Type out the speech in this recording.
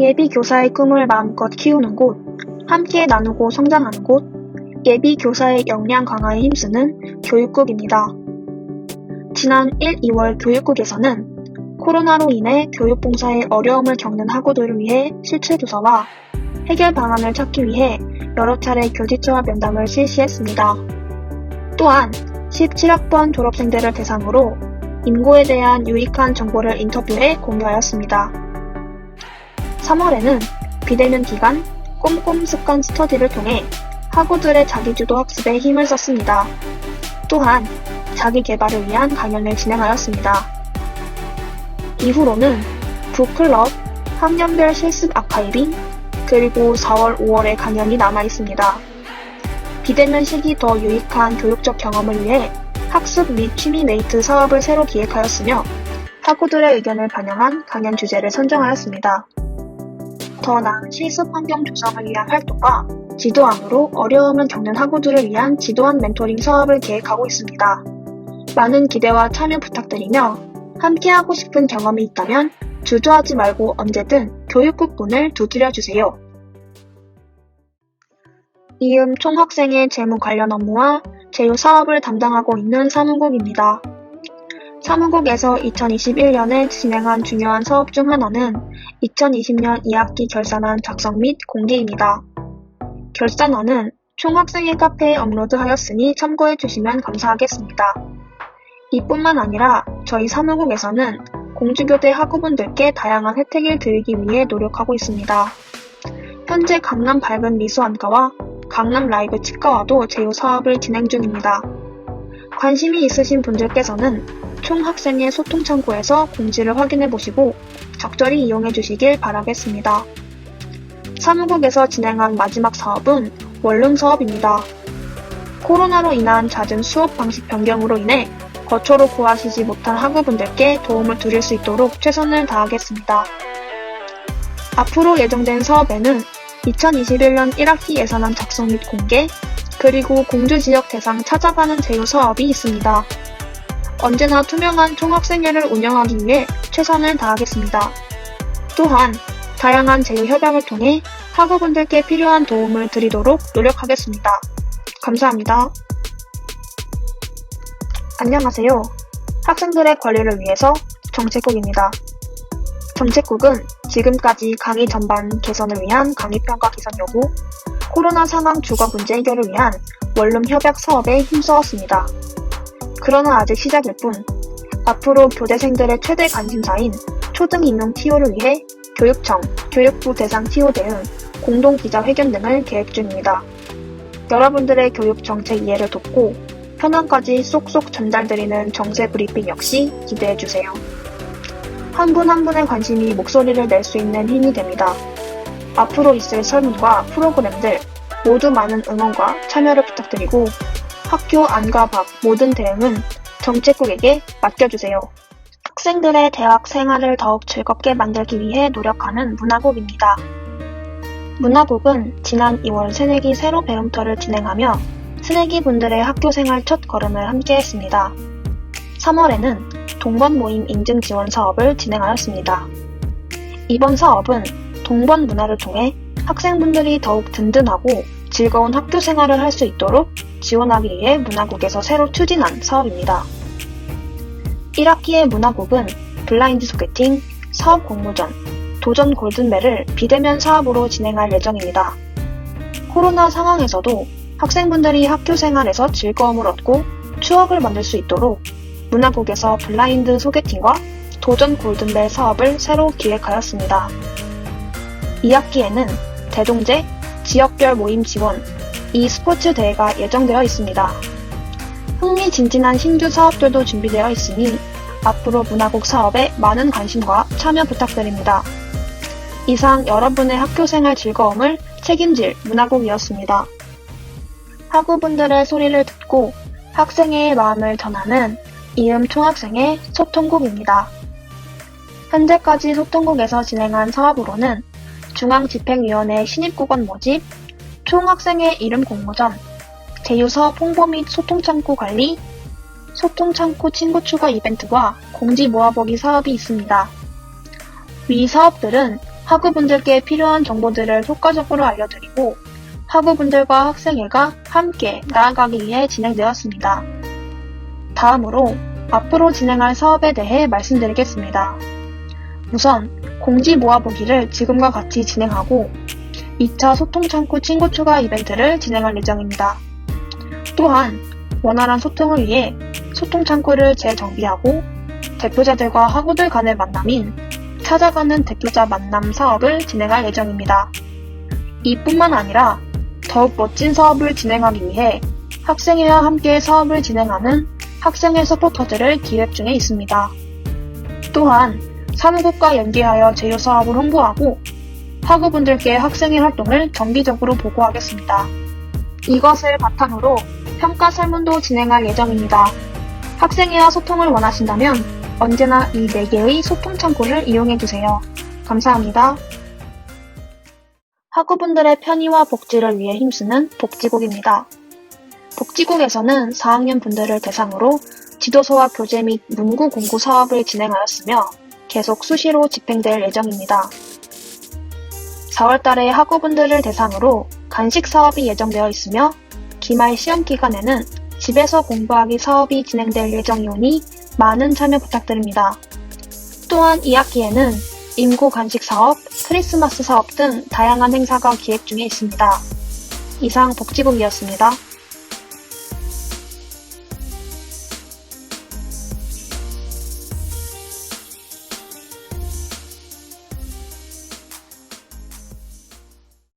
예비 교사의 꿈을 마음껏 키우는 곳, 함께 나누고 성장하는 곳, 예비 교사의 역량 강화에 힘쓰는 교육국입니다. 지난 1, 2월 교육국에서는 코로나로 인해 교육봉사에 어려움을 겪는 학우들을 위해 실체 조사와 해결 방안을 찾기 위해 여러 차례 교직자와 면담을 실시했습니다. 또한 17학번 졸업생들을 대상으로 인고에 대한 유익한 정보를 인터뷰해 공유하였습니다. 3월에는 비대면 기간 꼼꼼 습관 스터디를 통해 학우들의 자기주도 학습에 힘을 썼습니다. 또한 자기 개발을 위한 강연을 진행하였습니다. 이후로는 북클럽, 학년별 실습 아카이빙, 그리고 4월, 5월에 강연이 남아 있습니다. 비대면 시기 더 유익한 교육적 경험을 위해 학습 및 취미 메이트 사업을 새로 기획하였으며 학우들의 의견을 반영한 강연 주제를 선정하였습니다. 더 나은 실습 환경 조성을 위한 활동과 지도안으로 어려움을 겪는 학우들을 위한 지도안 멘토링 사업을 계획하고 있습니다. 많은 기대와 참여 부탁드리며 함께하고 싶은 경험이 있다면 주저하지 말고 언제든 교육국 문을 두드려 주세요. 이음 총학생의 재무 관련 업무와 제휴 사업을 담당하고 있는 사무국입니다. 사무국에서 2021년에 진행한 중요한 사업 중 하나는 2020년 2학기 결산안 작성 및 공개입니다. 결산안은 총학생의 카페에 업로드하였으니 참고해 주시면 감사하겠습니다. 이뿐만 아니라 저희 사무국에서는 공주교대 학우분들께 다양한 혜택을 드리기 위해 노력하고 있습니다. 현재 강남 밝은 미수안과와 강남 라이브 치과와도 제휴 사업을 진행 중입니다. 관심이 있으신 분들께서는 총 학생의 소통 창구에서 공지를 확인해 보시고 적절히 이용해 주시길 바라겠습니다. 사무국에서 진행한 마지막 사업은 원룸 사업입니다. 코로나로 인한 잦은 수업 방식 변경으로 인해 거처로 구하시지 못한 학우분들께 도움을 드릴 수 있도록 최선을 다하겠습니다. 앞으로 예정된 사업에는 2021년 1학기 예산안 작성 및 공개, 그리고 공주 지역 대상 찾아가는 제휴 사업이 있습니다. 언제나 투명한 총학생회를 운영하기 위해 최선을 다하겠습니다. 또한 다양한 제휴 협약을 통해 학우분들께 필요한 도움을 드리도록 노력하겠습니다. 감사합니다. 안녕하세요. 학생들의 권리를 위해서 정책국입니다. 정책국은 지금까지 강의 전반 개선을 위한 강의평가 개선 요구, 코로나 상황 주거 문제 해결을 위한 원룸 협약 사업에 힘써왔습니다. 그러나 아직 시작일 뿐, 앞으로 교대생들의 최대 관심사인 초등 임용 TO를 위해 교육청, 교육부 대상 TO 대응, 공동 기자회견 등을 계획 중입니다. 여러분들의 교육 정책 이해를 돕고 현황까지 쏙쏙 전달드리는 정세 브리핑 역시 기대해주세요. 한 분 한 분의 관심이 목소리를 낼 수 있는 힘이 됩니다. 앞으로 있을 설문과 프로그램들 모두 많은 응원과 참여를 부탁드리고 학교 안과 밖 모든 대응은 정책국에게 맡겨주세요. 학생들의 대학 생활을 더욱 즐겁게 만들기 위해 노력하는 문화국입니다. 문화국은 지난 2월 새내기 새로 배움터를 진행하며 새내기 분들의 학교 생활 첫 걸음을 함께 했습니다. 3월에는 동번 모임 인증 지원 사업을 진행하였습니다. 이번 사업은 동번 문화를 통해 학생분들이 더욱 든든하고 즐거운 학교 생활을 할 수 있도록 지원하기 위해 문화국에서 새로 추진한 사업입니다. 1학기의 문화국은 블라인드 소개팅, 사업 공모전, 도전 골든벨을 비대면 사업으로 진행할 예정입니다. 코로나 상황에서도 학생분들이 학교 생활에서 즐거움을 얻고 추억을 만들 수 있도록 문화국에서 블라인드 소개팅과 도전 골든벨 사업을 새로 기획하였습니다. 2학기에는 대동제, 지역별 모임 지원, e스포츠 대회가 예정되어 있습니다. 흥미진진한 신규 사업들도 준비되어 있으니 앞으로 문화국 사업에 많은 관심과 참여 부탁드립니다. 이상 여러분의 학교 생활 즐거움을 책임질 문화국이었습니다. 학우분들의 소리를 듣고 학생의 마음을 전하는 이음 총학생의 소통국입니다. 현재까지 소통국에서 진행한 사업으로는 중앙집행위원회 신입국원 모집, 총학생의 이름 공모전, 제휴사업 홍보 및 소통창구 관리, 소통창구 친구 추가 이벤트와 공지 모아보기 사업이 있습니다. 위 사업들은 학우분들께 필요한 정보들을 효과적으로 알려드리고 학우분들과 학생회가 함께 나아가기 위해 진행되었습니다. 다음으로 앞으로 진행할 사업에 대해 말씀드리겠습니다. 우선 공지 모아보기를 지금과 같이 진행하고 2차 소통창구 친구 추가 이벤트를 진행할 예정입니다. 또한 원활한 소통을 위해 소통창구를 재정비하고 대표자들과 학우들 간의 만남인 찾아가는 대표자 만남 사업을 진행할 예정입니다. 이뿐만 아니라 더욱 멋진 사업을 진행하기 위해 학생회와 함께 사업을 진행하는 학생회 서포터들을 기획 중에 있습니다. 또한 사무국과 연계하여 제휴 사업을 홍보하고 학우분들께 학생회 활동을 정기적으로 보고하겠습니다. 이것을 바탕으로 평가 설문도 진행할 예정입니다. 학생회와 소통을 원하신다면 언제나 이 4개의 소통 창구를 이용해주세요. 감사합니다. 학우분들의 편의와 복지를 위해 힘쓰는 복지국입니다. 복지국에서는 4학년 분들을 대상으로 지도서와 교재 및 문구 공구 사업을 진행하였으며 계속 수시로 집행될 예정입니다. 4월달에 학우분들을 대상으로 간식 사업이 예정되어 있으며 기말 시험 기간에는 집에서 공부하기 사업이 진행될 예정이오니 많은 참여 부탁드립니다. 또한 2학기에는 임고 간식 사업, 크리스마스 사업 등 다양한 행사가 기획 중에 있습니다. 이상 복지국이었습니다.